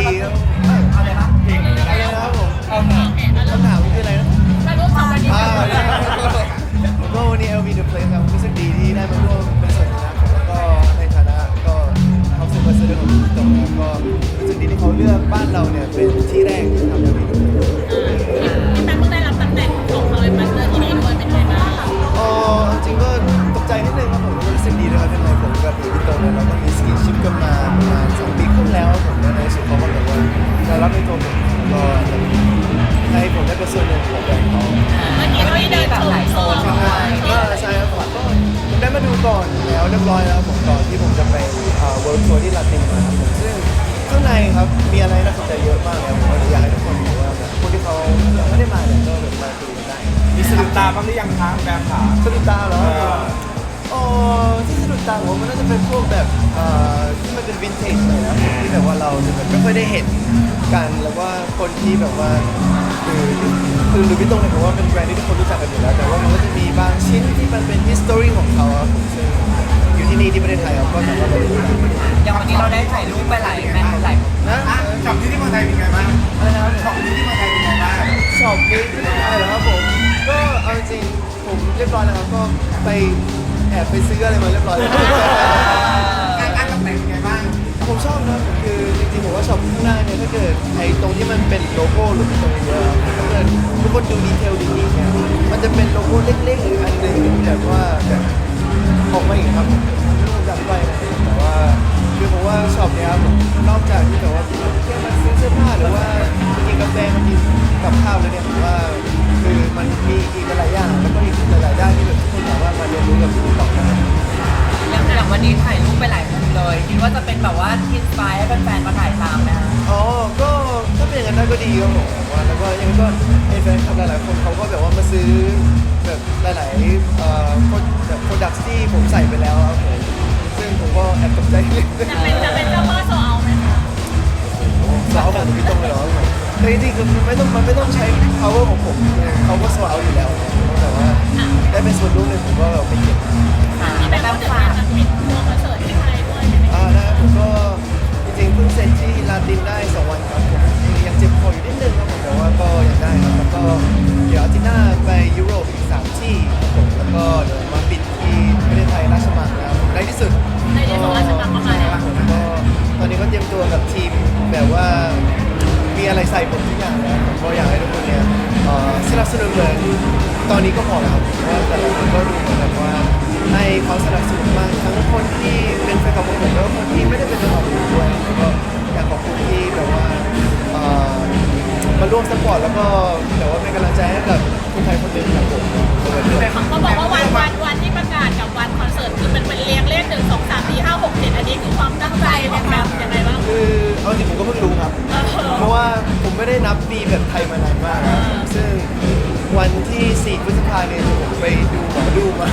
ดีครับอาเลยครับอะไรนะครับผมโอเคคำถามคืออะไรนะแล้วรูปสองวันนี้อ่าเป็นยังไงบ้างก็วันนี้ LV The Place ครับรู้สึกดีที่ได้มาร่วมเป็นส่วนหนึ่งนะครับแล้วก็ในฐานะก็เขาเป็นบริษัทของพี่ตรงครับก็รู้สึกดีที่เขาเลือกบ้านเราเนี่ยเป็นที่แรกที่ทำ LV The Place แต่เพิ่งได้รับตำแหน่งของเขาเป็นมาสเตอร์ที่นี่ด้วยเป็นไงบ้างอ๋อจริงก็ตกใจนิดนึงครับผมรู้สึกดีนะครับที่ไงผมกับพี่ตรงเนี่ยเราก็มีสกินชิปกันมาประมาณสองปีครึ่งแล้วครับผมและใน จะรับในตัวผมแล้วก็ให้ผมได้เป็นส่วนหนึ่งของแบรนด์เขาเมื่อกี้เขาเดินชมโซนก็ใช่ครับผมก็ผมได้มาดูก่อนแล้วเรียบร้อยแล้วผมก่อนที่ผมจะไปเอ่อ World Tour ที่ลาตินมาครับผมซึ่งข้างในครับมีอะไรน่าสนใจเยอะมากเลยผมอยากให้ทุกคนดูว่าแบบคนที่เขายังไม่ได้มาเนี่ยก็แบบมาดูได้มีสะดุดตาบ้างหรือยังคะแบบขาสะดุดตาเหรอเอออ๋อที่สะ ตาผมว่ามันน่าจะเป็นพวกแบบเอ่อที่มันเป็นวินเทจหน่อยนะที่แบบว่าเราจะแบบไม่ค่อยได้เห็นกันแล้วว่าคนที่แบบว่าคือคือลูบิตงเนี่ยผมว่าเป็นแบรนด์ที่ทุกคนรู้จักกันอยู่แล้ว แต่ว่ามันก็จะมีบางชิ้นที่มันเป็น history ของเขาครับผมซึ่งอยู่ที่นี่ที่ประเทศไทยครับก็สามารถไปดูได้อย่างวันนี้เราได้ถ่ายรูปไปหลายแมทหลายนะช็อปที่ที่เมืองไทยเป็นไงบ้างอะไรนะครับช็อปที่ที่เมืองไทยเป็นไงบ้างช็อปนี้ที่ไทยเหรอครับผมก็เอาจริงๆผมเรียบร้อยแล้วครับก็ไปแอบไปซื้ออะไรมาเรียบร้อยแล้วการการตกแต่งเป็นไงบ้างผมชอบนะคือจริงๆผมว่าช็อปข้างหน้าเนี่ยถ้าเกิดไอ้ตรงที่มันเป็นโลโก้หรือตรงเยอะถ้าเกิดทุกคนดูดีเทลดีๆเนี่ยมันจะเป็นโลโก้เล็กๆหรืออันหนึ่งแบบว่าแบบออกมาอีกครับไม่รู้จำไปนะแต่ว่าคือผมว่าช็อปเนี้ยครับผมนอกจากที่แบบว่าแค่มาซื้อเสื้อผ้าหรือว่ามากินกาแฟมากินกับข้าวแล้วเนี่ยผมว่าคือมันมีอีกหลายอย่างแล้วก็อีกหลายๆด้านที่แบบ เป็นแบบว่าอินสปายให้แฟนๆมาถ่ายตามไหมคะอ๋อ ก็ถ้าเป็นอย่างนั้นได้ก็ดีครับผมผมว่าแล้วก็ยังไงก็เอแฟนคลับหลายๆคนเขาก็แบบว่ามาซื้อแบบหลายๆเอ่อคนแบบโปรดักที่ผมใส่ไปแล้วครับผมซึ่งผมก็แอบตกใจนิดนึงจะเป็นจะเป็นเจ้าพ่อโซเอาไหมคะสาวผมพี่ตรงเลยเหรอแต่จริงๆคือมันไม่ต้องมันไม่ต้องใช้ power ของผมเขาก็สวาวอยู่แล้วแต่ว่าได้เป็นส่วนร่วมหนึ่งผมก็เป็นเกียรติที่เป็นพูดถึงการจะปิดตัวคอนเสิร์ตที่ไทย ก็จริงๆเพิ่งเซ็นที่ลาตินได้สองวันครับผมยังเจ็บคออยู่นิดนึงครับผมแต่ว่าก็ยังได้ครับแล้วก็เดี๋ยวอาทิตย์หน้าไปยุโรปอีกสามที่ครับผมแล้วก็เดี๋ยวมาปิดที่ประเทศไทยราชมังนะครับในที่สุดในที่สุดราชมังก็มาแล้ว ผมก็ตอนนี้ก็เตรียมตัวกับทีมแบบว่ามีอะไรใส่ผมทุกอย่างเลยผมก็อยากให้ทุกคนเนี่ยเอ่อสนับสนุนเหมือนตอนนี้ก็พอแล้วครับเพราะว่าแต่ละคนก็รู้เหมือนกันว่าให้เขาสนับสนุนมากทั้ง ไม่ได้นับปีแบบไทยมานานมากครับซึ่งวันที่4พฤษภาเนี่ยผมไปดูหมอดูมา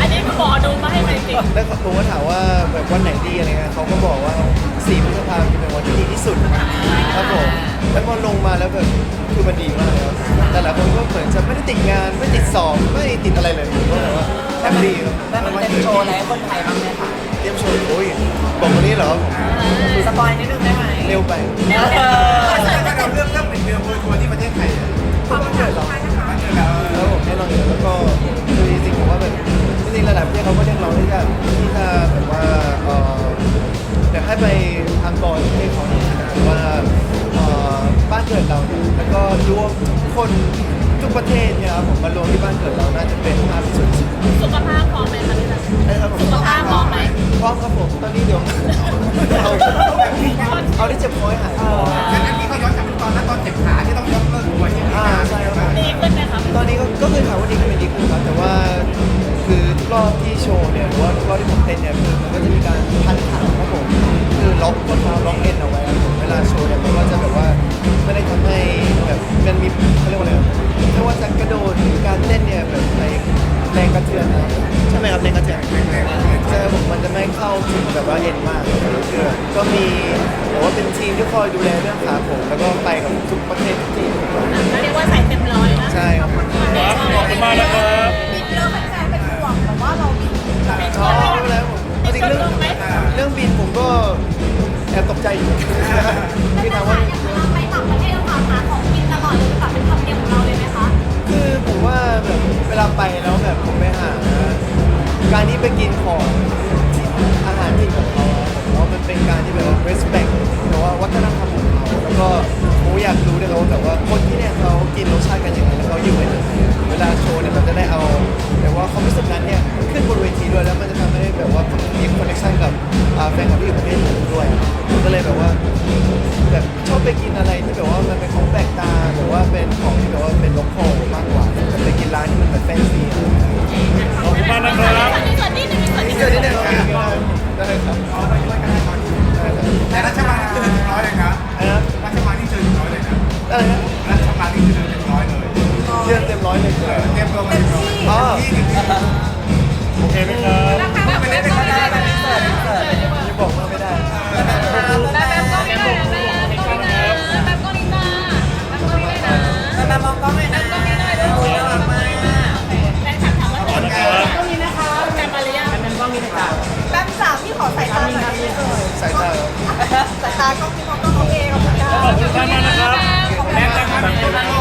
อันนี้คือหมอดูมาให้ไหมจริงแล้วผมก็ถามว่าแบบวันไหนดีอะไรเงี้ยเขาก็บอกว่า4พฤษภาคมเป็นวันที่ดีที่สุดครับผมแล้วพอลงมาแล้วแบบคือมันดีมากเลยครับแต่หลายคนก็เหมือนจะไม่ได้ติดงานไม่ติดสอบไม่ติดอะไรเลยผมก็แบบว่าแฮปปี้ครับได้มันเต็มโชว์อะไรให้คนไทยบ้างไหมคะเตรียมโชว์โอ้ยบอกวันนี้เหรอผมสปอยนิดนึงได้ไหมเร็วไป ทางกรที่ประเทศเขาเนี่ยหรือว่าเอ่อบ้านเกิดเราเนี่ยแล้วก็รวมคนทุกประเทศเนี่ยครับผมมารวมที่บ้านเกิดเราน่าจะเป็นภาพที่สวยที่สุดสุขภาพพร้อมไหมคะพี่ตั๊กใช่ครับผมสุขภาพพร้อมไหมพร้อมครับผมตอนนี้เดี๋ยวเอาเอาที่เจ็บคอให้หายก่อนงั้นอันนี้เขาย้อนกลับไปตอนนั้นตอนเจ็บขาที่ต้องยกเลิกทัวร์ที่อเมอ่ากาใช่ครับผมดีขึ้นไหมคะตอนนี้ก็ก็คือถามว่าดีขึ้นไหมดีขึ้นครับแต่ว่าคือรอบที่โชว์เนี่ยหรือว่ารอบที่ผมเต้นเนี่ยคือมันก็จะมีการพันขาครับผม ล็อกข้อเท้าล็อกเอ็นเอาไว้ครับผมเวลาโชว์เนี่ยมันก็จะแบบว่าไม่ได้ทำให้แบบมันมีเขาเรียกว่าอะไรนะไม่ว่าจะกระโดดหรือการเต้นเนี่ยแบบในแรงกระเทือนนะครับใช่ไหมครับแรงกระเทือนใช่ครับผมมันจะไม่เข้าถึงแบบว่าเอ็นมากคือก็มีแต่ว่าเป็นทีมที่คอยดูแลเรื่องขาผมแล้วก็ไปกับทุกประเทศทุกที่ก็เรียกว่าใส่ ใจอยู่คือถามว่าไปต่างประเทศเราหาของกินตลอดเลยแบบเป็นธรรมเนียมของเราเลยไหมคะ คือผมว่าแบบเวลาไปแล้วแบบผมไปหา การที่ไปกินของอาหารที่ของเขาผมว่ามันเป็นการที่แบบว่า respect แต่ว่าวัฒนธรรมของเขาแล้วก็ผมอยากรู้ด้วยนะว่าแบบว่าคนที่เนี่ยเขากินรสชาติกันยังไงแล้วเขาอยู่กันยังไงเวลาโชว์เนี่ยมันจะได้เอาแบบว่าความรู้สึกนั้นเนี่ยขึ้นบนเวทีด้วยแล้วมันจะทำให้แบบว่ามีคอนเนคชั่นกับ อ่าแฟนคลับที่อยู่ประเทศอื่นด้วยผมก็เลยแบบว่าแบบชอบไปกินอะไรที่แบบว่ามันเป็นของแปลกตาหรือว่าเป็นของที่แบบว่าเป็นโลคอลมากกว่าแต่ไปกินร้านที่มันแบบแฟนซีอะไรอย่างเงี้ย ขอบคุณมากนะครับ Gracias.